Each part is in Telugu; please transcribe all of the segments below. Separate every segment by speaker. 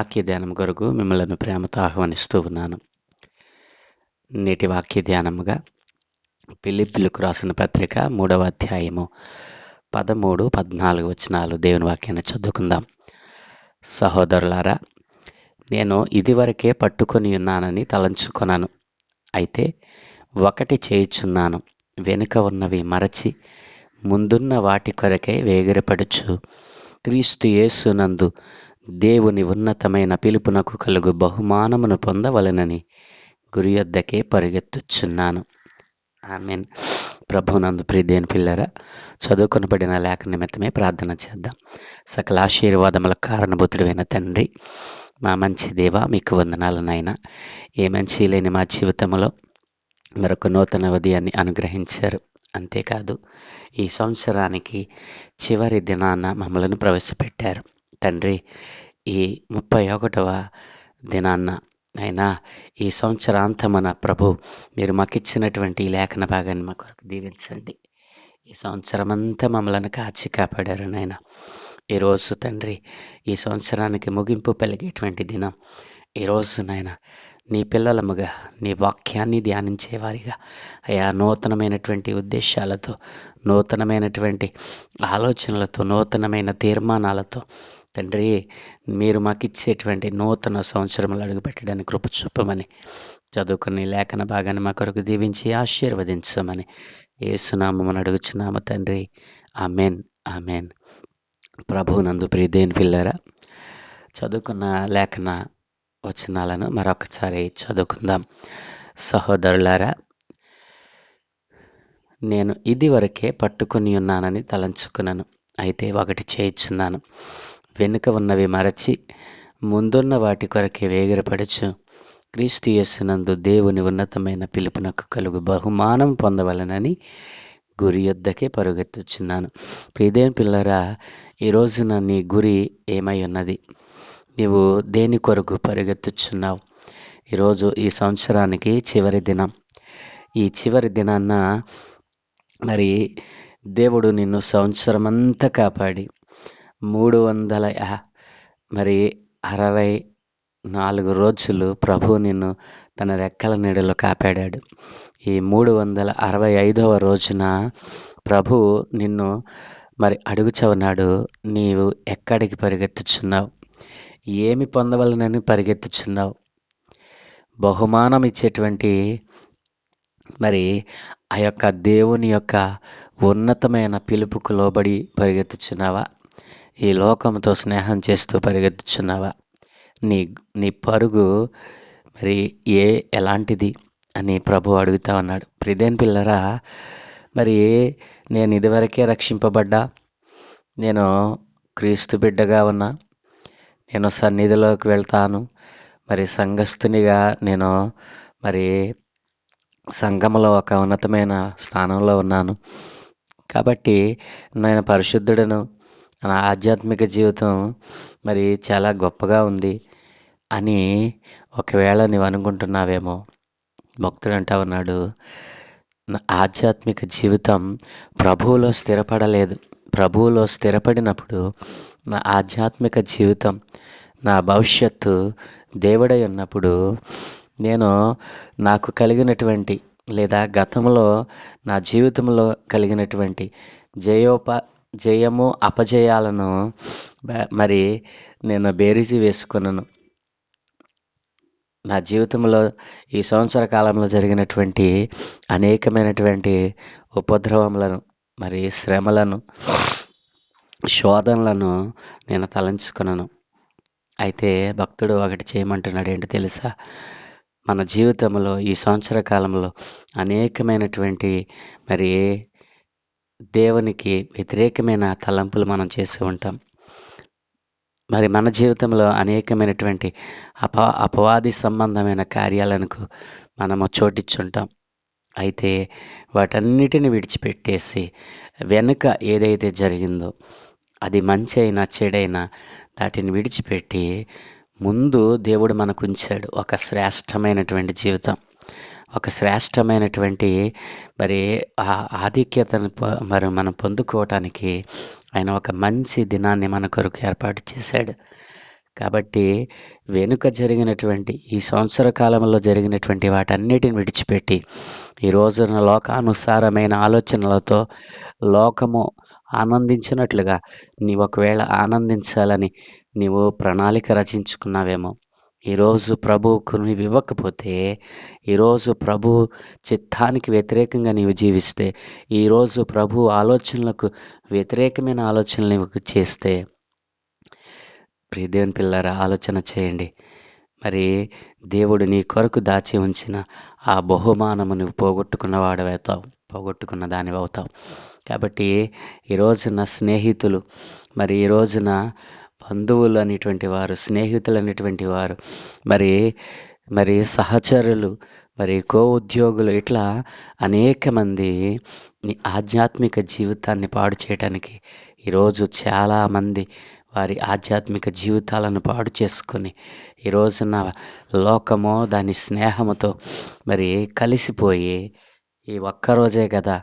Speaker 1: వాక్య ధ్యానం కొరకు మిమ్మల్ని ప్రేమతో ఆహ్వానిస్తూ ఉన్నాను. నేటి వాక్య ధ్యానముగా పిలిపిలకు రాసిన పత్రిక మూడవ అధ్యాయము పదమూడు పద్నాలుగు వచనాలు దేవుని వాక్యాన్ని చదువుకుందాం. సహోదరులారా నేను ఇదివరకే పట్టుకొని ఉన్నానని తలంచుకున్నాను అయితే ఒకటి చేయుచున్నాను. వెనుక ఉన్నవి మరచి ముందున్న వాటి కొరకై వేగిరపడుచు క్రీస్తు యేసునందు దేవుని ఉన్నతమైన పిలుపునకు కలుగు బహుమానమును పొందవలనని గురి యొద్దకే పరిగెత్తుచున్నాను. ఆమెన్. ప్రభునందు ప్రియదేని పిల్లరా చదువుకొనబడిన లేఖ నిమిత్తమే ప్రార్థన చేద్దాం. సకల ఆశీర్వాదముల కారణభూతుడైన తండ్రి మా మంచి దేవ మీకు వందనాలు నాయన. ఏ మంచి లేని మా జీవితంలో మరొక నూతన ఉదయాన్ని అనుగ్రహించారు. అంతేకాదు ఈ సంవత్సరానికి చివరి దినాన మమ్మలను ప్రవేశపెట్టారు. తండ్రి ఈ ముప్పై ఒకటవ దినాన్న. అయినా ఈ సంవత్సరాంతమున ప్రభు మీరు మాకు ఇచ్చినటువంటి ఈ లేఖన భాగాన్ని మా కొరకు దీవించండి. ఈ సంవత్సరం అంతా మమ్మల్ని కాచి కాపాడారు నాయన. ఈరోజు తండ్రి ఈ సంవత్సరానికి ముగింపు పలిగేటువంటి దినం. ఈరోజు నాయన నీ పిల్లలముగా నీ వాక్యాన్ని ధ్యానించేవారిగా అయా నూతనమైనటువంటి ఉద్దేశాలతో నూతనమైనటువంటి ఆలోచనలతో నూతనమైన తీర్మానాలతో తండ్రి మీరు మాకు ఇచ్చేటువంటి నూతన సంవత్సరములు అడుగుపెట్టడానికి కృప చూపమని చదువుకుని లేఖన భాగాన్ని మా కొరకు దీవించి ఆశీర్వదించమని ఏసునామని అడుగుచున్నాము తండ్రి. ఆమెన్ ఆమెన్. ప్రభునందు ప్రియదేని పిల్లరా చదువుకున్న లేఖన వచనాలను మరొకసారి చదువుకుందాం. సహోదరులారా నేను ఇది వరకే పట్టుకుని ఉన్నానని తలంచుకున్నాను. అయితే ఒకటి చేయించున్నాను. వెనుక ఉన్నవి మరచి ముందున్న వాటి కొరకే వేగిరపడచ్చు క్రీస్తు యేసునందు దేవుని ఉన్నతమైన పిలుపునకు కలుగు బహుమానం పొందవలనని గురి యొద్దకే పరుగెత్తుచున్నాను. ప్రియదేని పిల్లరా ఈ రోజున నీ గురి ఏమై ఉన్నది? నీవు దేని కొరకు పరిగెత్తుచున్నావు? ఈరోజు ఈ సంవత్సరానికి చివరి దినం. ఈ చివరి దినాన్న మరి దేవుడు నిన్ను సంవత్సరం అంతా కాపాడి మూడు వందల మరి అరవై నాలుగు రోజులు ప్రభు నిన్ను తన రెక్కల నీడలో కాపాడాడు. ఈ మూడు వందల అరవై ఐదవ రోజున ప్రభు నిన్ను మరి అడుగుచవన్నాడు నీవు ఎక్కడికి పరిగెత్తుచున్నావు? ఏమి పొందవలనని పరిగెత్తుచున్నావు? బహుమానం ఇచ్చేటువంటి మరి ఆ యొక్క దేవుని యొక్క ఉన్నతమైన పిలుపుకు లోబడి పరిగెత్తుచున్నావా? ఈ లోకంతో స్నేహం చేస్తూ పరిగెత్తుచున్నావా? నీ నీ పరుగు మరి ఏ ఎలాంటిది అని ప్రభు అడుగుతా ఉన్నాడు. ప్రిదేన్ పిల్లరా మరి నేను ఇదివరకే రక్షింపబడ్డా? నేను క్రీస్తు బిడ్డగా ఉన్నా? నేను సన్నిధిలోకి వెళ్తాను. మరి సంఘస్థునిగా నేను మరి సంఘంలో ఒక ఉన్నతమైన స్థానంలో ఉన్నాను. కాబట్టి నేను పరిశుద్ధుడను నా ఆధ్యాత్మిక జీవితం మరి చాలా గొప్పగా ఉంది అని ఒకవేళ నీవు అనుకుంటున్నావేమో భక్తుడు అంటా ఉన్నాడు నా ఆధ్యాత్మిక జీవితం ప్రభువులో స్థిరపడలేదు. ప్రభువులో స్థిరపడినప్పుడు నా ఆధ్యాత్మిక జీవితం నా భవిష్యత్తు దేవుడై ఉన్నప్పుడు నేను నాకు కలిగినటువంటి లేదా గతంలో నా జీవితంలో కలిగినటువంటి జయోప జయము అపజయాలను మరి నేను బేరీజు వేసుకున్నాను. నా జీవితంలో ఈ సంవత్సర కాలంలో జరిగినటువంటి అనేకమైనటువంటి ఉపద్రవములను మరి శ్రమలను శోధనలను నేను తలంచుకున్నాను. అయితే భక్తుడు ఒకటి చేయమంటున్నాడు ఏంటి తెలుసా? మన జీవితంలో ఈ సంవత్సర కాలంలో అనేకమైనటువంటి మరి దేవునికి వ్యతిరేకమైన తలంపులు మనం చేస్తూ ఉంటాం. మరి మన జీవితంలో అనేకమైనటువంటి అప అపవాది సంబంధమైన కార్యాలకు మనము చోటిచ్చుంటాం. అయితే వాటన్నిటిని విడిచిపెట్టేసి వెనుక ఏదైతే జరిగిందో అది మంచి అయినా చెడైనా వాటిని విడిచిపెట్టి ముందు దేవుడు మనకు ఉంచాడు ఒక శ్రేష్టమైనటువంటి జీవితం. ఒక శ్రేష్టమైనటువంటి మరి ఆ ఆధిక్యతను ప- మరి మనం పొందుకోవటానికి ఆయన ఒక మంచి దినాన్ని మన కొరకు ఏర్పాటు చేశాడు. కాబట్టి వెనుక జరిగినటువంటి ఈ సంవత్సర కాలంలో జరిగినటువంటి వాటన్నిటిని విడిచిపెట్టి ఈ రోజున లోకానుసారమైన ఆలోచనలతో లోకము ఆనందించినట్లుగా నీవు ఒకవేళ ఆనందించాలని నీవు ప్రణాళిక రచించుకున్నావేమో ఈరోజు ప్రభువుకు నీవు ఇవ్వకపోతే ఈరోజు ప్రభు చిత్తానికి వ్యతిరేకంగా నీవు జీవిస్తే ఈరోజు ప్రభు ఆలోచనలకు వ్యతిరేకమైన ఆలోచనలు నీవు చేస్తే. ప్రియ దేవుని పిల్లరా ఆలోచన చేయండి. మరి దేవుడు నీ కొరకు దాచి ఉంచిన ఆ బహుమానము నువ్వు పోగొట్టుకున్న వాడవవుతావు పోగొట్టుకున్న దానివి అవుతావు కాబట్టి ఈ రోజున స్నేహితులు మరి ఈ రోజున బంధువులు అనేటువంటి వారు స్నేహితులు అనేటువంటి వారు మరి మరి సహచరులు మరి కో ఉద్యోగులు ఇట్లా అనేక మంది ఆధ్యాత్మిక జీవితాన్ని పాడు చేయడానికి ఈరోజు చాలామంది వారి ఆధ్యాత్మిక జీవితాలను పాడు చేసుకొని ఈ రోజున లోకము దాని స్నేహముతో మరి కలిసిపోయి ఈ ఒక్కరోజే కదా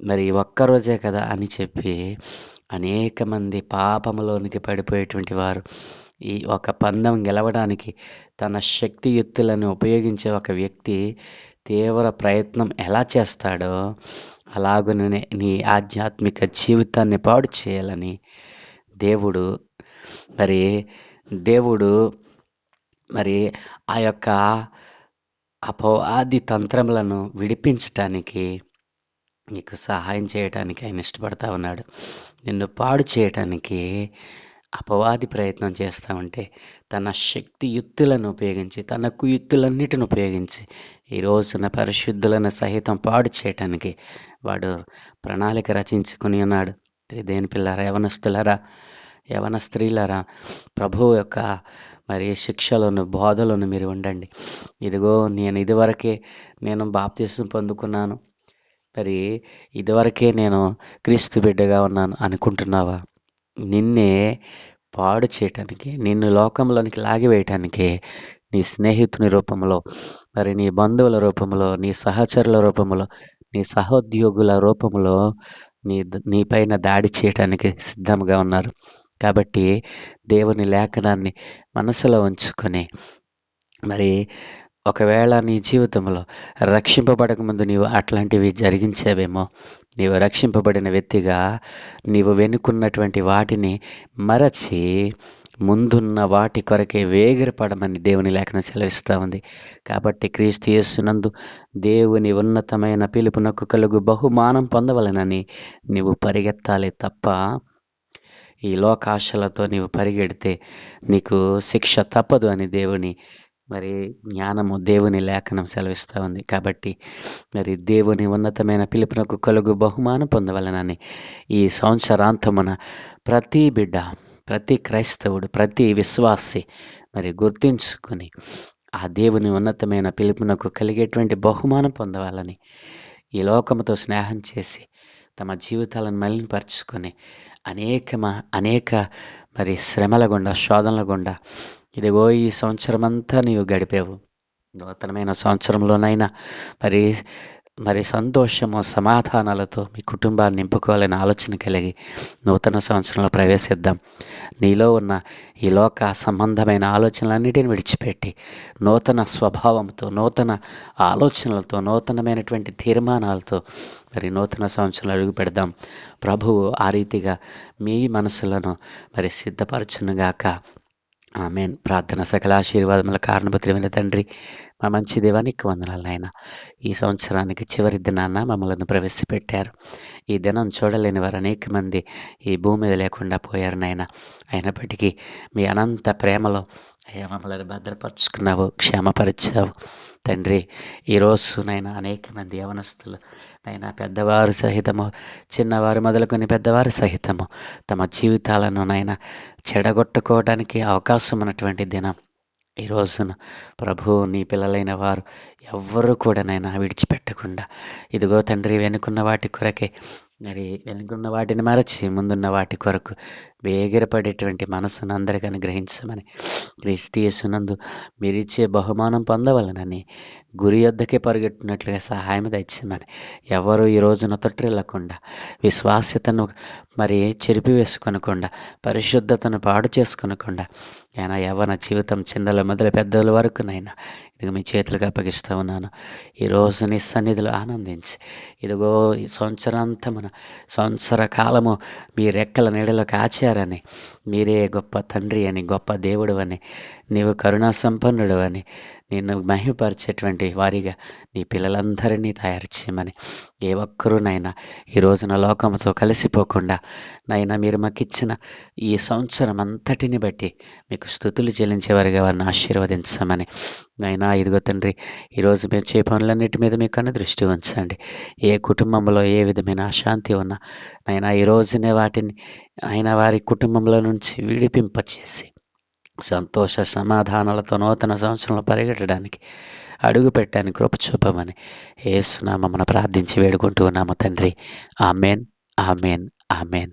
Speaker 1: మరి ఈ ఒక్కరోజే కదా అని చెప్పి అనేక మంది పాపములోనికి పడిపోయేటువంటి వారు ఈ ఒక పందెం గెలవడానికి తన శక్తియుక్తులను ఉపయోగించే ఒక వ్యక్తి తీవ్ర ప్రయత్నం ఎలా చేస్తాడో అలాగనే నీ ఆధ్యాత్మిక జీవితాన్ని పాడు చేయాలని దేవుడు మరి దేవుడు మరి ఆ యొక్క అపవాది తంత్రములను విడిపించటానికి నీకు సహాయం చేయటానికి ఆయన ఇష్టపడతా ఉన్నాడు. నిన్ను పాడు చేయటానికి అపవాది ప్రయత్నం చేస్తూ ఉంటే తన శక్తి యుక్తులను ఉపయోగించి తన కుయుక్తులన్నిటిని ఉపయోగించి ఈ రోజున పరిశుద్ధులను సహితం పాడు చేయటానికి వాడు ప్రణాళిక రచించుకుని ఉన్నాడు. దేని పిల్లారా యవనస్తులారా యవన స్త్రీలారా ప్రభు యొక్క మరి శిక్షలను బోధలను మీరు ఉండండి. ఇదిగో నేను ఇదివరకే నేను బాప్తీసం పొందుకున్నాను. మరి ఇదివరకే నేను క్రీస్తు బిడ్డగా ఉన్నాను అనుకుంటున్నావా? నిన్నే పాడు చేయటానికి నిన్ను లోకంలోనికి లాగివేయటానికి నీ స్నేహితుని రూపంలో మరి నీ బంధువుల రూపంలో నీ సహచరుల రూపంలో నీ సహోద్యోగుల రూపంలో నీ నీ పైన దాడి చేయటానికి సిద్ధంగా ఉన్నారు. కాబట్టి దేవుని లేఖనాన్ని మనసులో ఉంచుకొని మరి ఒకవేళ నీ జీవితంలో రక్షింపబడక ముందు నీవు అట్లాంటివి జరిగించేవేమో నీవు రక్షింపబడిన వ్యక్తిగా నీవు వెనుకున్నటువంటి వాటిని మరచి ముందున్న వాటి కొరకే వేగిరపడమని దేవుని లేఖనం సెలవిస్తూ ఉంది. కాబట్టి క్రీస్తు యేసునందు దేవుని ఉన్నతమైన పిలుపునకు కలుగు బహుమానం పొందవలనని నీవు పరిగెత్తాలి తప్ప ఈ లోకాశలతో నీవు పరిగెడితే నీకు శిక్ష తప్పదు అని దేవుని మరి జ్ఞానము దేవుని లేఖనం సెలవిస్తూ ఉంది. కాబట్టి మరి దేవుని ఉన్నతమైన పిలుపునకు కలుగు బహుమానం పొందవలనని ఈ సంవత్సరాంతమున ప్రతి బిడ్డ ప్రతి క్రైస్తవుడు ప్రతి విశ్వాసి మరి గుర్తించుకొని ఆ దేవుని ఉన్నతమైన పిలుపునకు కలిగేటువంటి బహుమానం పొందవాలని ఈ లోకముతో స్నేహం చేసి తమ జీవితాలను మలినపరుచుకొని అనేక అనేక మరి శ్రమల గుండా శోధనల గుండా ఇదిగో ఈ సంవత్సరం అంతా నీవు గడిపావు. నూతనమైన సంవత్సరంలోనైనా మరి మరి సంతోషము సమాధానాలతో మీ కుటుంబాన్ని నింపుకోవాలని ఆలోచన కలిగి నూతన సంవత్సరంలో ప్రవేశిద్దాం. నీలో ఉన్న ఈ లోక సంబంధమైన ఆలోచనలన్నిటిని విడిచిపెట్టి నూతన స్వభావంతో నూతన ఆలోచనలతో నూతనమైనటువంటి తీర్మానాలతో మరి నూతన సంవత్సరంలో అడుగు పెడదాం. ప్రభువు ఆ రీతిగా మీ మనసులను మరి సిద్ధపరచునుగాక. ఆమెన్. ప్రార్థన సకల ఆశీర్వాదముల కారణపత్రమైన తండ్రి మా మంచి దేవానికి వందనాలు నాయన. ఈ సంవత్సరానికి చివరి దినాన మమ్మల్ని ప్రవేశపెట్టారు. ఈ దినం చూడలేని వారు అనేక మంది ఈ భూమి మీద లేకుండా పోయారు నాయన. అయినప్పటికీ మీ అనంత ప్రేమలో అయ్యా మమ్మల్ని భద్రపరుచుకున్నావు క్షేమపరిచావు. తండ్రి ఈరోజు నైనా అనేక మంది యవనస్తులు నైనా పెద్దవారు సహితము చిన్నవారు మొదలుకొని పెద్దవారు సహితము తమ జీవితాలను నైనా చెడగొట్టుకోవడానికి అవకాశం ఉన్నటువంటి దినం. ఈ రోజున ప్రభు నీ పిల్లలైన వారు ఎవ్వరూ కూడా నైనా విడిచిపెట్టకుండా ఇదిగో తండ్రి వెనుకున్న వాటి కొరకే మరి వెనుకున్న వాటిని మరచి ముందున్న వాటి కొరకు వేగిరపడేటువంటి మనసును అందరికీ అనుగ్రహించమని క్రీస్తీయసునందు మీరిచ్చే బహుమానం పొందవలనని గురి యొద్దకే పరుగెట్టినట్లుగా సహాయం దయచేయమని ఎవరు ఈ రోజున తొట్టిల్లకుండా విశ్వాస్యతను మరి చెరిపివేసుకొనకుండా పరిశుద్ధతను పాడు చేసుకొనకుండా అయినా యవ్వన జీవితం చిన్నల మొదలు పెద్దల వరకునైనా ఇదిగో మీ చేతులకు అప్పగిస్తూ ఉన్నాను. ఈరోజు నీ సన్నిధిలో ఆనందించి ఇదిగో ఈ సంవత్సర కాలము మీ రెక్కల నీడలో చేశారని మీరే గొప్ప తండ్రి అని గొప్ప దేవుడు అని నీవు కరుణా సంపన్నుడు అని నిన్ను మహిమపరిచేటువంటి వారిగా నీ పిల్లలందరినీ తయారు చేయమని ఏ ఒక్కరూనైనా ఈ రోజున లోకంతో కలిసిపోకుండా నైనా మీరు మాకు ఇచ్చిన ఈ సంవత్సరం అంతటిని బట్టి మీకు స్థుతులు చెల్లించేవారిగా వారిని ఆశీర్వదించమని. నైనా ఇదిగో తండ్రి ఈరోజు మేము చే పనులన్నిటి మీద మీకు అన్న దృష్టి ఉంచండి. ఏ కుటుంబంలో ఏ విధమైన అశాంతి ఉన్నా నైనా ఈ రోజునే వాటిని ఆయన వారి కుటుంబంలో నుంచి విడిపింపచేసి సంతోష సమాధానాలతో నూతన సంవత్సరంలో పరిగెట్టడానికి అడుగుపెట్టాను కృప చూపమని ఏసునామమున ప్రార్థించి వేడుకుంటూ ఉన్నాము తండ్రి. ఆమెన్ ఆమెన్ ఆమెన్.